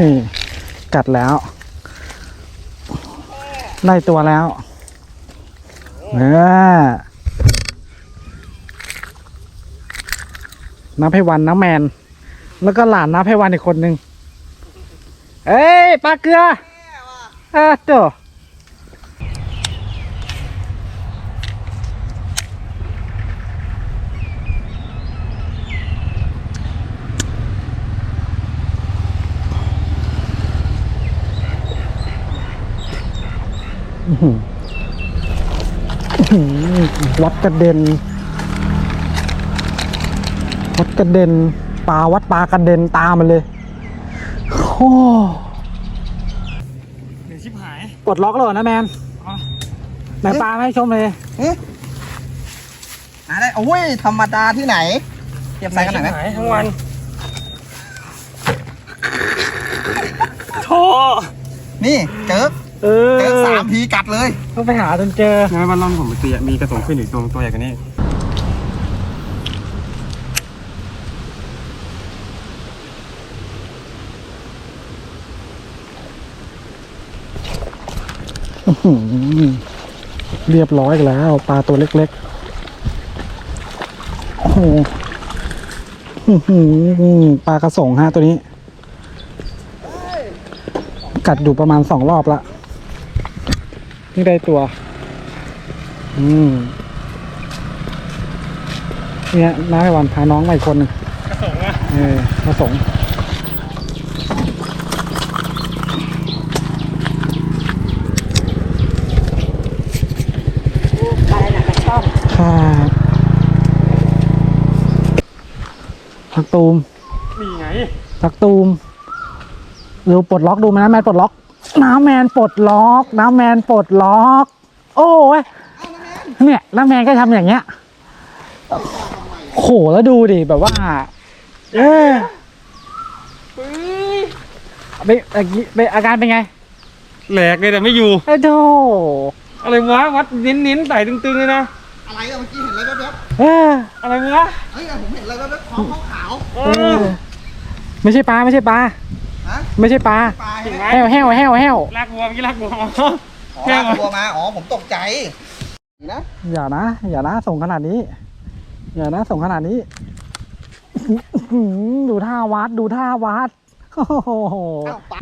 นี่กัดแล้วได้ตัวแล้วเออน้ำให้วันน้ำแมน แล้วก็หลานน้ำให้วันอีกคนนึง เอ้ยปลาเกลือ เออเจ้าอื้อหืออื้อหือ วัดกระเด็น วัดกระเด็นปลาวัดปลากระเด็นตามมันเลยโอ้เดี๋ยวชิบหายปลดล็อกแล้วเหรอนะแมนอ๋อไหนปลาไม่ให้ชมเลยอะไรโอ้ยธรรมดาที่ไหนเก็บใส่กันหน่อยไหมชิบหายทั้งวันโธ่นี่เจิก เออเจิกสามทีกัดเลยต้องไปหาจนเจองั้นวันลองผมไปตีอะมีกระสงขึ้นอยู่ตัวตัวใหญ่กว่านี้อื้อหือเรียบร้อยอีกแล้วปลาตัวเล็กๆโอ้โหอื้อหือปลากระสงฮะตัวนี้ กัดอยู่ประมาณสองรอบละ นี่ได้ตัว อืมเนี่ยน้าให้วันพาน้องมาอีกคนหนึ่งกระสงอะเออมาส่งครับผักตูม นี่ไง ผักตูมดูปลดล็อกดูไหมนะแมนปลดล็อก น้ำแมนปลดล็อก น้ำแมนปลดล็อก โอ้ยเนี่ยน้ำแมนก็ทำอย่างเงี้ยโหแล้วดูดิแบบว่า เออไปอากี้ไปอาการเป็นไงแหลกเลยแต่ไม่อยู่ไอ้โดอะไรวะวัดเน้นๆใส่ตึงๆเลยนะอะไรอะเมื่อกี้เห็นอะไรแว๊บเอออะไรวะๆเฮ้ยผมเห็นอะไรแว๊บๆท้องขาวเอเอออไม่ใช่ปลาไม่ใช่ปลาๆฮะ ไม่ใช่ปลาปลาเห็เห็นนไหไหมมแห้วแห้วแห้วแห้วลากวัวเมื่อกี้ลากวัวอ๋ออ๋อลากตัวมา อ๋อ ผมตกใจนี่นะอย่านะ อย่านะ ส่งขนาดนี้ อย่านะ ส่งขนาดนี้อื้อหือดูท่าวัด ดูท่าวัด โอ้โหอ้าวปลา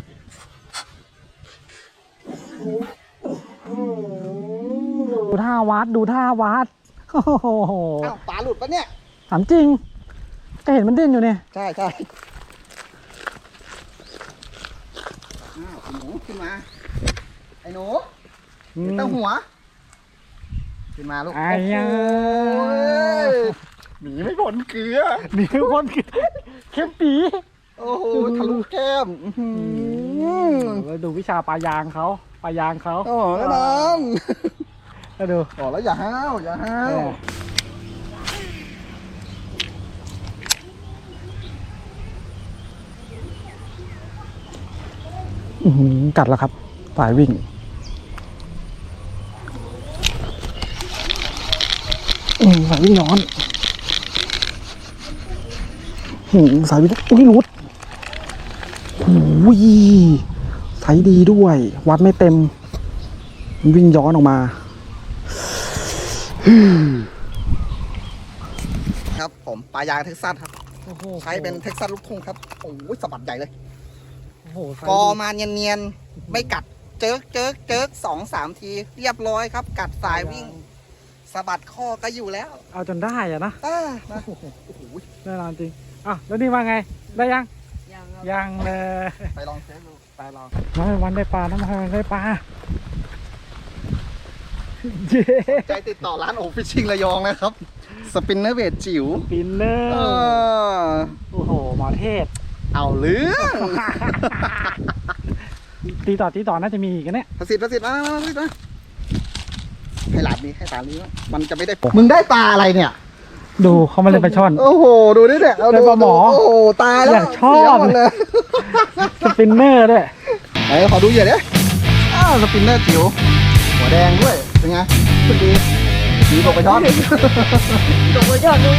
ดูท่าวัด ดูท่าวัด โอ้โหอ้าวปลาหลุดปะเนี่ย ถามจริง ก็เห็นมันดิ้นอยู่เนี่ย ใช่ใช่อ้าวไอ้ หนูขึ้นมา ไอ้หนูอืมตั้งหัว ขึ้นมาลูกไอ้โอ้ยาโหหนีไม่พ้นเกลือมีคนเข้มปีโอ้โหทะลุแก้มอื้อหือแล้วดูวิชาปลายางเขาปลายางเขาโอ้โหแล้วน้องแล้วดู บอกแล้วอย่าห้าวอย่าห้าเอว ออื้อหือ กัดแล้วครับสายวิ่งอืมสายวิ่งย้อนหืมสายวิ่งอุ้ยรุดโอ้ยสายดีด้วย วัดไม่เต็ม วิ่งย้อนออกมาครับผมปลายางเท็กซัสครับ ใช้เป็นเท็กซัสลูกทุ่งครับ โอ้ยสะบัดใหญ่เลย กอมาเนียนๆไม่กัดเจิกเจิกเจิกสองสามที เรียบร้อยครับ กัดสายวิ่งสะบัดข้อก็อยู่แล้วเอาจนได้อะนะอ่านะโอ้โหแน่นอนจริงอะแล้วนี่ว่าไง ได้ยัง ยังเลยไปลองเช็คดูไปลองน้ำมันวันได้ปลาน้ำมันวันได้ปลาเย้ใจติดต่อร้านโอฟิชชิงระยองนะครับ สปินเนอร์เวทจิ๋วปินเนอเอร์อ โอ้โหหมอเทศ เอาเรื่องตีต่อตีต่อน่าจะมีอีกนะเนี่ยประสิทธิ์ประสิทธิ์มามามาประสิทธิ์มาให้หลานนี้ให้ตานี้วะมันจะไม่ได้มึงได้ปลาอะไรเนี่ย ดูเขามาเล่นปลาช่อน โอ้โห ดูนี่เนี่ยเอาได้ดูปลาหมอดูโอ้โห ตายแล้วอยากชอบ เสียหมดเลย สปินเนอร์ด้วยไหนขอดูเหยื่อดิอ้าวสปินเนอร์จิ๋วหัวแดงด้วย เป็นไงสุดดีดีกว่าไปทอดดีกว่าไปทอดดู